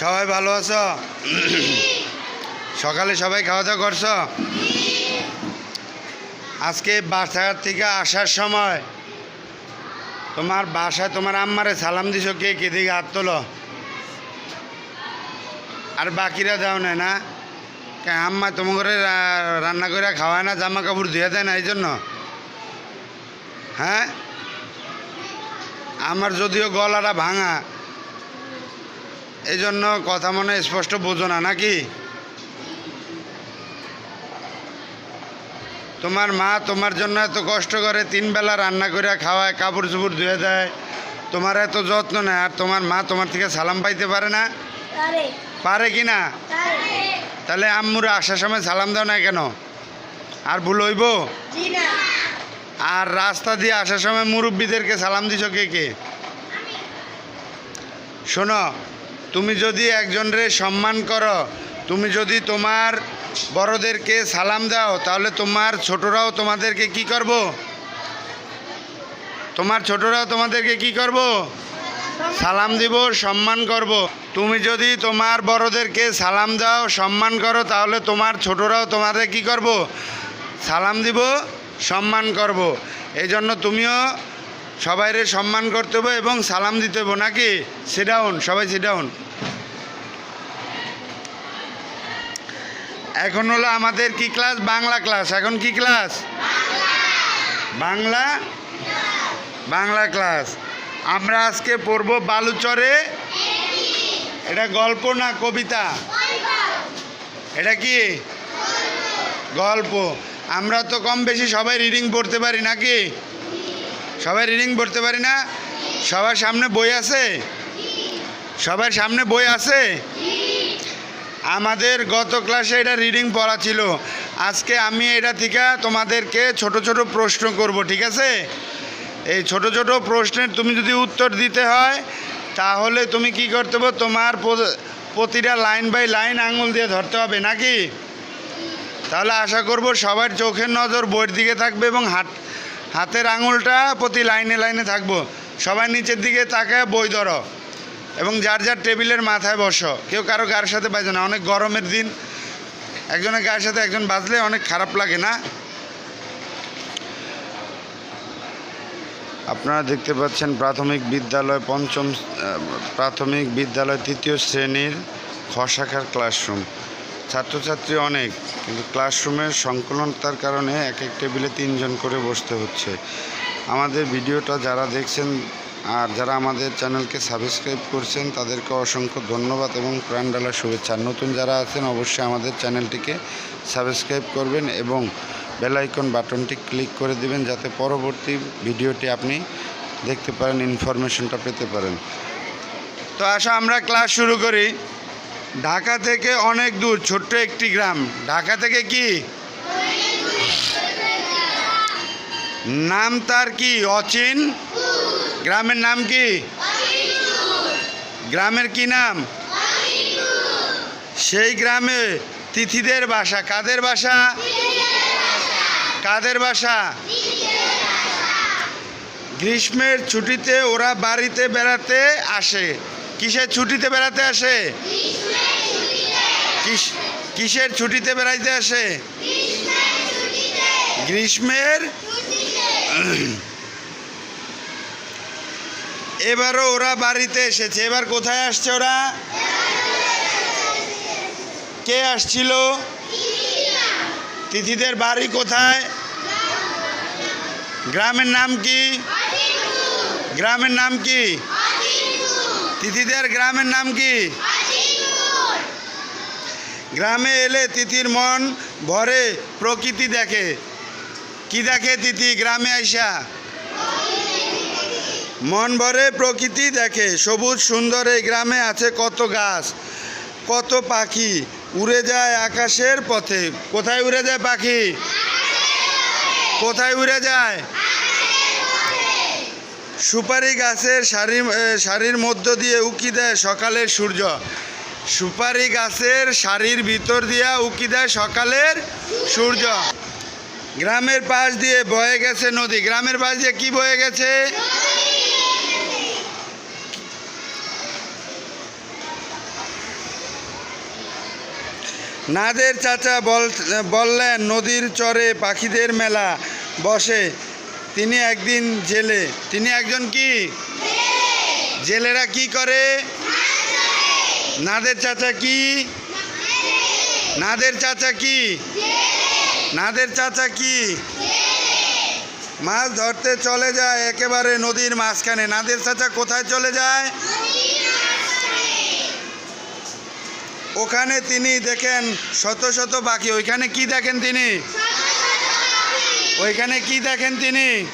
সবাই ভালো আছো? সকালে সবাই খাওয়া দাওয়া করছ? আজকে বাসার থেকে আসার সময় তোমার বাসায় তোমার আম্মারে সালাম দিছো, কে কে দিকে হাত তোলো? আর বাকিরা দাও না? না আম্মা তোমার ঘরে রান্না করে খাওয়ায় না জামা কাপড় ধুয়ে দেয় না এই জন্য? হ্যাঁ? আমার যদিও গলাটা ভাঙা এই জন্য কথা মনে স্পষ্ট বোঝো না নাকি? তোমার মা তোমার জন্য এত কষ্ট করে তিন বেলা রান্না করে খাওয়ায় কাপড় চুপড় ধুয়ে দেয়। তোমার এত যত্ন নেয় আর তোমার মা তোমার থেকে সালাম পাইতে পারে না? পারে। কি না? তাহলে আম্মুরা আসার সময় সালাম দাও না কেন? আর ভুল হইব? আর রাস্তা দিয়ে আসার সময় মুরব্বীদেরকে সালাম দিছ কে কে? শোনো তুমি যদি একজনরে সম্মান করো, তুমি যদি তোমার বড়দেরকে সালাম দাও, তাহলে তোমার ছোটরাও তোমাদেরকে কি করব? তোমার ছোটরাও তোমাদেরকে কি করব? সালাম দিব, সম্মান করব। তুমি যদি তোমার বড়দেরকে সালাম দাও, সম্মান করো, তাহলে তোমার ছোটরাও তোমাদের কি করব? সালাম দিব, সম্মান করব। এই জন্য তুমিও সবাইরে সম্মান করতে হবে এবং সালাম দিতে হবে নাকি? সিডাউন সবাই সিডাউন এখন হলো আমাদের কি ক্লাস বাংলা ক্লাস এখন কি ক্লাস বাংলা? বাংলা ক্লাস আমরা আজকে পড়ব বালুচরে। এটা গল্প না কবিতা? এটা কি? গল্প। আমরা তো কম বেশি সবাই রিডিং পড়তে পারি নাকি? সবাই রিডিং পড়তে পারি না? সবার সামনে বই আছে? সবার সামনে বই আছে? আমাদের গত ক্লাসে এটা রিডিং পড়া ছিল। আজকে আমি এটা থেকে তোমাদেরকে ছোট ছোট প্রশ্ন করব, ঠিক আছে? এই ছোট ছোট প্রশ্নের তুমি যদি উত্তর দিতে হয়, তাহলে তুমি কি করতে হবে? তোমার প্রতিটা লাইন বাই লাইন আঙুল দিয়ে ধরতে হবে, নাকি? তাহলে আশা করব সবার চোখের নজর বইয়ের দিকে থাকবে এবং হাত হাতের আঙুলটা প্রতি লাইনে লাইনে থাকব। সবাই নিচের দিকে তাকায় বই ধরো এবং যার যার টেবিলের মাথায় বসো। কেউ কারও গায়ের সাথে বাজে না, অনেক গরমের দিন। একজনের গায়ের সাথে একজন বাজলে অনেক খারাপ লাগে না? আপনারা দেখতে পাচ্ছেন প্রাথমিক বিদ্যালয় পঞ্চম প্রাথমিক বিদ্যালয় তৃতীয় শ্রেণির খ শাখার ক্লাসরুম ছাত্রছাত্রী অনেক, কিন্তু ক্লাসরুমের সংকলনতার কারণে এক এক টেবিলে তিনজন করে বসতে হচ্ছে। আমাদের ভিডিওটা যারা দেখছেন আর যারা আমাদের চ্যানেলকে সাবস্ক্রাইব করছেন, তাদেরকে অসংখ্য ধন্যবাদ এবং প্রাণডালা শুভেচ্ছা। নতুন যারা আছেন, অবশ্যই আমাদের চ্যানেলটিকে সাবস্ক্রাইব করবেন এবং বেলাইকন বাটনটি ক্লিক করে দিবেন, যাতে পরবর্তী ভিডিওটি আপনি দেখতে পারেন ইনফরমেশনটা পেতে পারেন। তো আসো, আমরা ক্লাস শুরু করি। ঢাকা থেকে অনেক দূর, ছোট্ট একটি গ্রাম। ঢাকা থেকে কি? নাম তার কি? অচিন। গ্রামের নাম কি? গ্রামের কি নাম? সেই গ্রামে তিথিদের বাসা কাদের বাসা কাদের বাসা গ্রীষ্মের ছুটিতে ওরা বাড়িতে বেড়াতে আসে। কিসের ছুটিতে বেড়াতে আসে? কিসের ছুটিতে বেড়াইতে আসে? গ্রীষ্মের? এবারও ওরা বাড়িতে এসেছে। এবার কোথায় আসছে ওরা? কে আসছিল? তিথিদের বাড়ি কোথায়? গ্রামের নাম কি? গ্রামের নাম কি? তিথিদের গ্রামের নাম কি? গ্রামে এলে তিথির মন ভরে প্রকৃতি দেখে। কি দেখে তিথি গ্রামে আইসা? মন ভরে প্রকৃতি দেখে। সবুজ সুন্দর এই গ্রামে আছে কত গাছ কত পাখি। উড়ে যায় আকাশের পথে। কোথায় উড়ে যায় পাখি? কোথায় উড়ে যায়? সুপারি গাছের এ, সারির মধ্য দিয়ে উকি দেয় সকালের সূর্য। সুপারি গাছের সারির ভিতর দিয়া উকি দেয় সকালের সূর্য। গ্রামের পাশ দিয়ে বয়ে গেছে নদী। গ্রামের পাশ দিয়ে কি বয়ে গেছে? নাদের চাচা বল, বললেন, নদীর চরে পাখিদের মেলা বসে। তিনি একদিন জেলে। তিনি একজন কি? জেলেরা কি করে? নাদের চাচা কি? নাদের চাচা কি? নাদের চাচা কি? মাছ ধরতে চলে যায় একেবারে নদীর মাঝখানে। নাদের চাচা কোথায় চলে যায়? ওখানে তিনি দেখেন শত শত পাখি। ওইখানে কি দেখেন তিনি? ওইখানে কি দেখেন তিনি?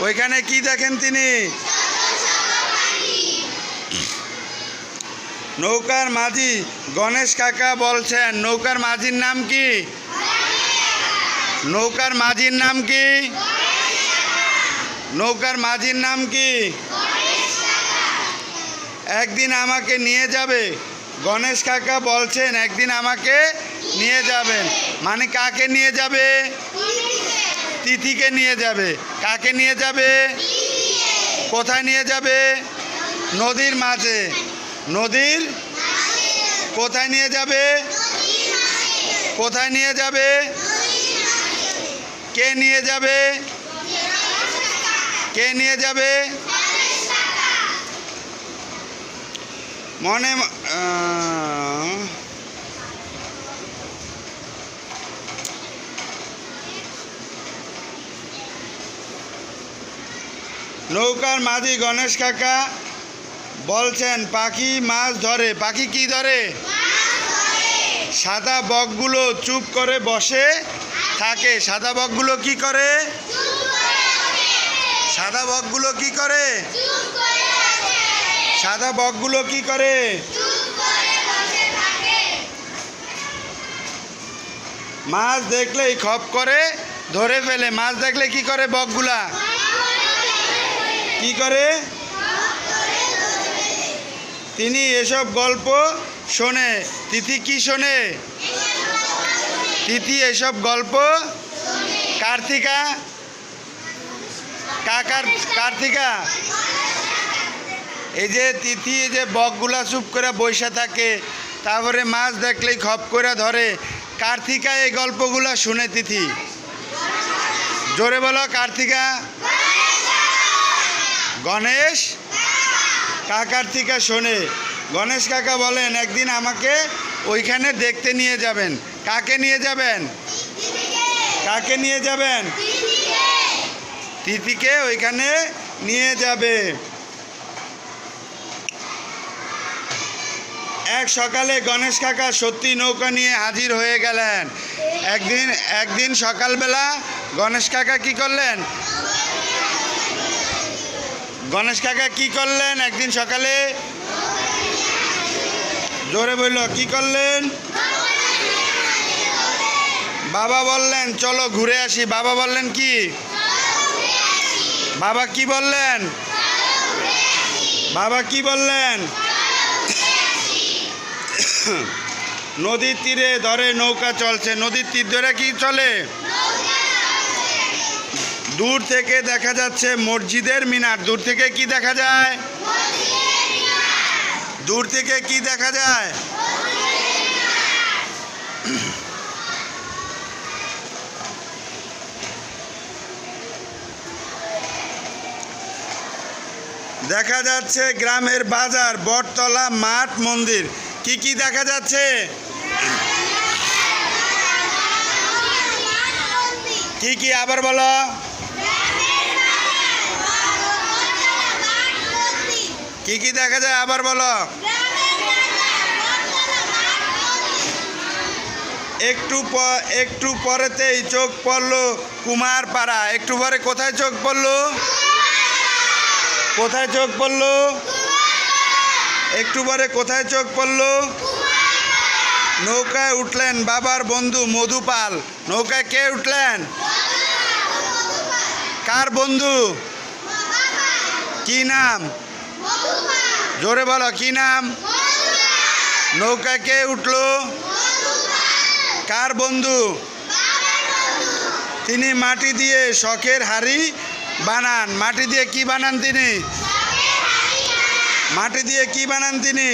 ওইখানে কি দেখেন তিনি? নৌকার মাঝি গণেশ কাকা বলছেন, নৌকার মাঝির নাম কি? নৌকার মাঝির নাম কি? নৌকার মাঝির নাম কি? একদিন আমাকে নিয়ে যাবে। গণেশ কাকা বলছেন, একদিন আমাকে নিয়ে যাবেন। মানে কাকে নিয়ে যাবে? তিথিকে নিয়ে যাবে। কাকে নিয়ে যাবে? কোথায় নিয়ে যাবে? নদীর মাঝে। নদীর কোথায় নিয়ে যাবে? কোথায় নিয়ে যাবে? কে নিয়ে যাবে? কে নিয়ে যাবে? মনে নৌকার মাঝি গণেশ কাকা বলছেন, পাখি মাছ ধরে। পাখি কি ধরে? সাদা বকগুলো চুপ করে বসে থাকে। সাদা বকগুলো কি করে? সাদা বকগুলো কি করে? সাদা বকগুলো কি করে? মাছ দেখলেই খপ করে, ধরে ফেলে। মাছ দেখলে কি করে বকগুলা? কি করে? তিনি এসব গল্প শোনে। তিথি কি শোনে? তিথি এসব গল্প কার্তিকা? কাকার কার্তিকা? এই যে তিথি, এই যে বকগুলা চুপ করে বসে থাকে, তারপরে মাছ দেখলেই খপ করে ধরে। কার্তিকা এই গল্পগুলো শুনে তিথি। জোরে বলো, কার্তিকা। গণেশ? কাকার্তিকা শোনে। গণেশ কাকা বলেন, একদিন আমাকে ওইখানে দেখতে নিয়ে যাবেন। কাকে নিয়ে যাবেন? কাকে নিয়ে যাবেন? তিথিকে ওইখানে নিয়ে যাবে। এক সকালে গণেশ কাকা সত্যি নৌকা নিয়ে হাজির হয়ে গেলেন। একদিন একদিন সকালবেলা গণেশ কাকা কি করলেন? গণেশ কাকা কি করলেন একদিন সকালে? জোরে বলল, কি করলেন? বাবা বললেন, চলো ঘুরে আসি। বাবা বললেন কি? বাবা কি বললেন? বাবা কি বললেন? নদীর তীরে ধরে নৌকা চলছে। নদীর তীর ধরে কি চলে? দূর থেকে দেখা যাচ্ছে মসজিদের মিনার। দূর থেকে কি দেখা যায়? দূর থেকে কি দেখা যায়? দেখা যাচ্ছে গ্রামের বাজার, বটতলা, মাঠ, মন্দির। কি কি দেখা যাচ্ছে? কি কি আবার বলো? কি কি দেখা যায় আবার বলো? একটু একটু পরেতেই চোখ পড়ল কুমার পাড়া একটু পরে কোথায় চোখ পড়ল? কোথায় চোখ পড়ল? একটু পরে কোথায় চোখ পড়ল? নৌকায় উঠলেন বাবার বন্ধু মধুপাল। নৌকায় কে উঠলেন? কার বন্ধু? কি নাম? জোরে বলো কি নাম? নৌকায় কে উঠল। কার বন্ধু? তিনি মাটি দিয়ে শখের হাড়ি বানান। মাটি দিয়ে কি বানান তিনি? মাটি দিয়ে কি বানান তিনি?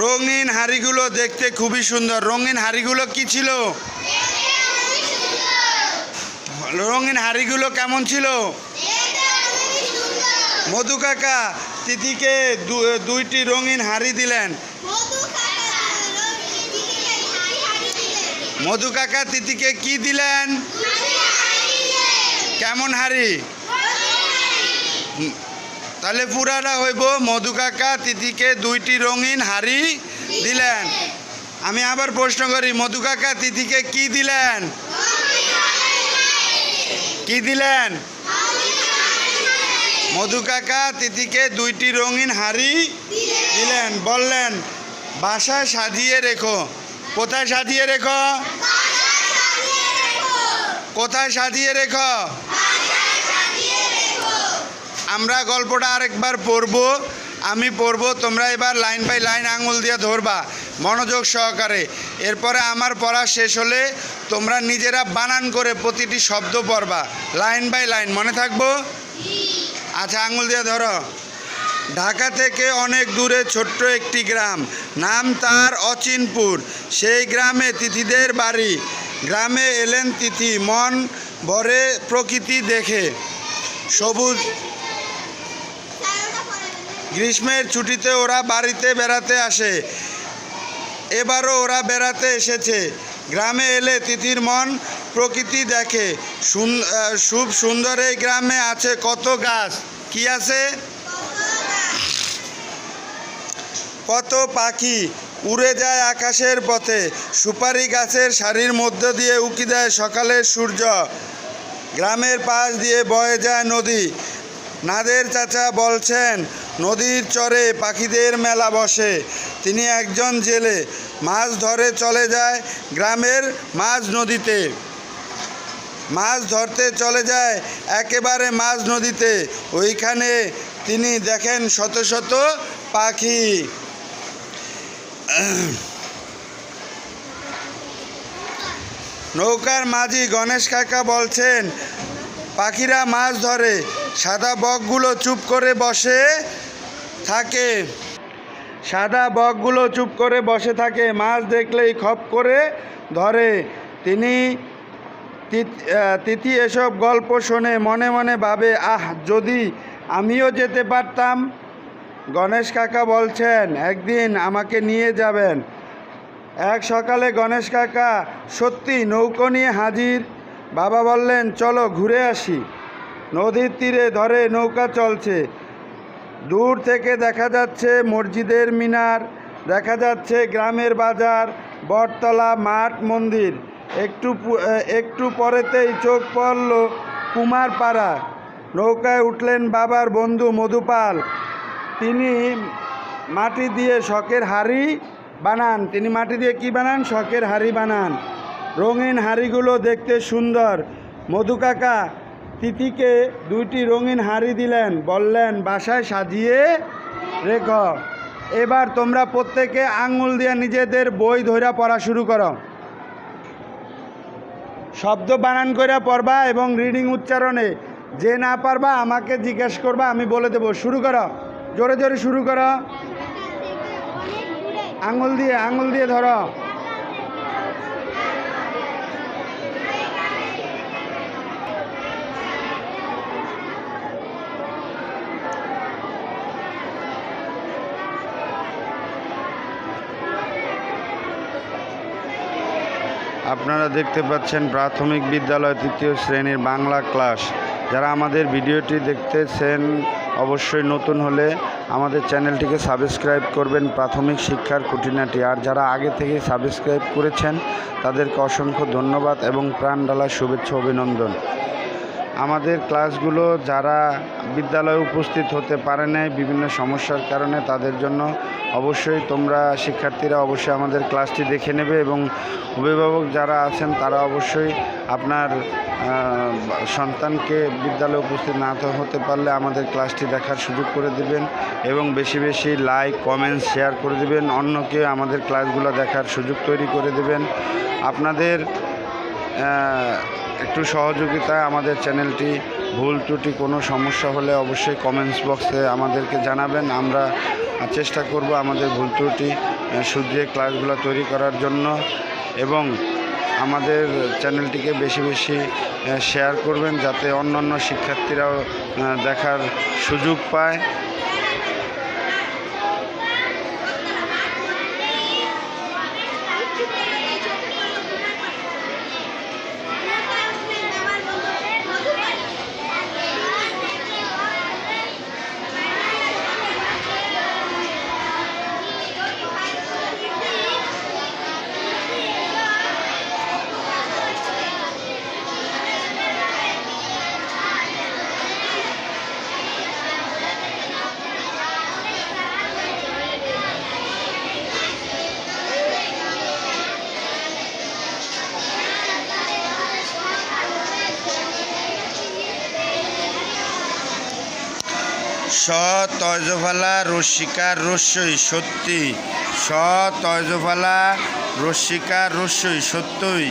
রঙিন হাড়িগুলো দেখতে খুবই সুন্দর। রঙিন হাড়িগুলো কি ছিল? রঙিন হাড়িগুলো কেমন ছিল? মধু কাকা তিথিকে দুইটি রঙিন হাড়ি দিলেন। মধু কাকা তিথিকে কি দিলেন? কেমন হাড়ি? তাহলে পুরাটা হইব। মধু কাকা তিথিকে দুইটি রঙিন হাড়ি দিলেন। আমি আবার প্রশ্ন করি, মধু কাকা তিথিকে কি দিলেন? কি দিলেন? মধু কাকা তিথিকে দুইটি রঙিন হাড়ি দিলেন, বললেন, বাসায় সাজিয়ে রেখো। কোথায় সাজিয়ে রেখো? কোথায় সাজিয়ে রেখো? আমরা গল্পটা আরেকবার পড়ব। আমি পড়ব, তোমরা এবার লাইন বাই লাইন আঙুল দিয়ে ধরবা মনোযোগ সহকারে। এরপরে আমার পড়া শেষ হলে তোমরা নিজেরা বানান করে প্রতিটি শব্দ পড়বা। লাইন বাই লাইন, মনে থাকব? আচ্ছা আঙুল দিয়ে ধরো। ঢাকা থেকে অনেক দূরে ছোট্ট একটি গ্রাম। নাম তার অচিনপুর। সেই গ্রামে তিথিদের বাড়ি। গ্রামে এলেন তিথি, মন ভরে প্রকৃতি দেখে। সবুজ গ্রীষ্মের ছুটিতে ওরা বাড়িতে বেড়াতে আসে। এবারও ওরা বেড়াতে এসেছে। গ্রামে এলে তিথির মন প্রকৃতি দেখে। খুব সুন্দর এই গ্রামে আছে কত গাছ। কি আছে? কত পাখি উড়ে যায় আকাশের পথে, সুপারি গাছের সারির মধ্য দিয়ে উকি দেয় সকালের সূর্য। গ্রামের পাশ দিয়ে বয়ে যায় নদী। নাদের চাচা বলছেন, নদীর চরে পাখিদের মেলা বসে। তিনি একজন জেলে। মাছ ধরে চলে যায় গ্রামের মাঝ নদীতে। মাছ ধরতে চলে যায় একেবারে মাছ নদীতে। ওইখানে তিনি দেখেন শত শত পাখি। নৌকার মাঝি গণেশ কাকা বলছেন, পাখিরা মাছ ধরে, সাদা বকগুলো চুপ করে বসে থাকে। সাদা বকগুলো চুপ করে বসে থাকে, মাছ দেখলেই খপ করে ধরে। তিনি তিথ- এসব গল্প শোনে, মনে মনে ভাবে, আহ, যদি আমিও যেতে পারতাম। গণেশ কাকা বলছেন, একদিন আমাকে নিয়ে যাবেন। এক সকালে গণেশ কাকা সত্যি নৌকো নিয়ে হাজির। বাবা বললেন, চলো ঘুরে আসি। নদীর তীরে ধরে নৌকা চলছে। দূর থেকে দেখা যাচ্ছে মসজিদের মিনার, দেখা যাচ্ছে গ্রামের বাজার, বটতলা, মাঠ, মন্দির। একটু একটু পরেতেই চোখ পড়ল কুমারপাড়া। নৌকায় উঠলেন বাবার বন্ধু মধুপাল। তিনি মাটি দিয়ে শখের হাড়ি বানান। তিনি মাটি দিয়ে কি বানান? শখের হাড়ি বানান। রঙিন হাড়িগুলো দেখতে সুন্দর। মধু কাকা দুইটি রঙিন হাড়ি দিলেন। বললেন, বাসায় সাজিয়ে রেখ। এবার তোমরা প্রত্যেকে আঙুল দিয়ে নিজেদের বই ধইরা পড়া শুরু করো। শব্দ বানান করে পড়বা এবং রিডিং উচ্চারণে যে না পারবা আমাকে জিজ্ঞেস করবা, আমি বলে দেব, শুরু করো। জোরে জোরে শুরু করো। আঙুল দিয়ে আঙুল দিয়ে ধরো। আপনারা দেখতে পাচ্ছেন প্রাথমিক বিদ্যালয় তৃতীয় শ্রেণির বাংলা ক্লাস। যারা আমাদের ভিডিওটি দেখতেছেন, অবশ্যই নতুন হলে আমাদের চ্যানেলটিকে সাবস্ক্রাইব করবেন, প্রাথমিক শিক্ষার খুঁটিনাটি। আর যারা আগে থেকে সাবস্ক্রাইব করেছেন, তাদেরকে অসংখ্য ধন্যবাদ এবং প্রাণ ডালা শুভেচ্ছা, অভিনন্দন। আমাদের ক্লাসগুলো যারা বিদ্যালয়ে উপস্থিত হতে পারে নাই বিভিন্ন সমস্যার কারণে তাদের জন্য অবশ্যই তোমরা শিক্ষার্থীরা অবশ্যই আমাদের ক্লাসটি দেখে নেবে এবং অভিভাবক যারা আছেন তারা অবশ্যই আপনার সন্তানকে বিদ্যালয়ে উপস্থিত না হতে পারলে আমাদের ক্লাসটি দেখার সুযোগ করে দিবেন এবং বেশি বেশি লাইক কমেন্টস শেয়ার করে দিবেন। অন্যকে আমাদের ক্লাসগুলো দেখার সুযোগ তৈরি করে দেবেন। আপনাদের একটু সহযোগিতায় আমাদের চ্যানেলটি ভুল ত্রুটি, কোনো সমস্যা হলে অবশ্যই কমেন্টস বক্সে আমাদেরকে জানাবেন। আমরা চেষ্টা করব আমাদের ভুল ত্রুটি শুধরিয়ে ক্লাসগুলো তৈরি করার জন্য এবং আমাদের চ্যানেলটিকে বেশি বেশি শেয়ার করবেন যাতে অন্যান্য শিক্ষার্থীরাও দেখার সুযোগ পায়। তয়জফালা রস্মিকার রস্যই সত্যি। স তয়জফালা রস্মিকার রস্যই সত্যই।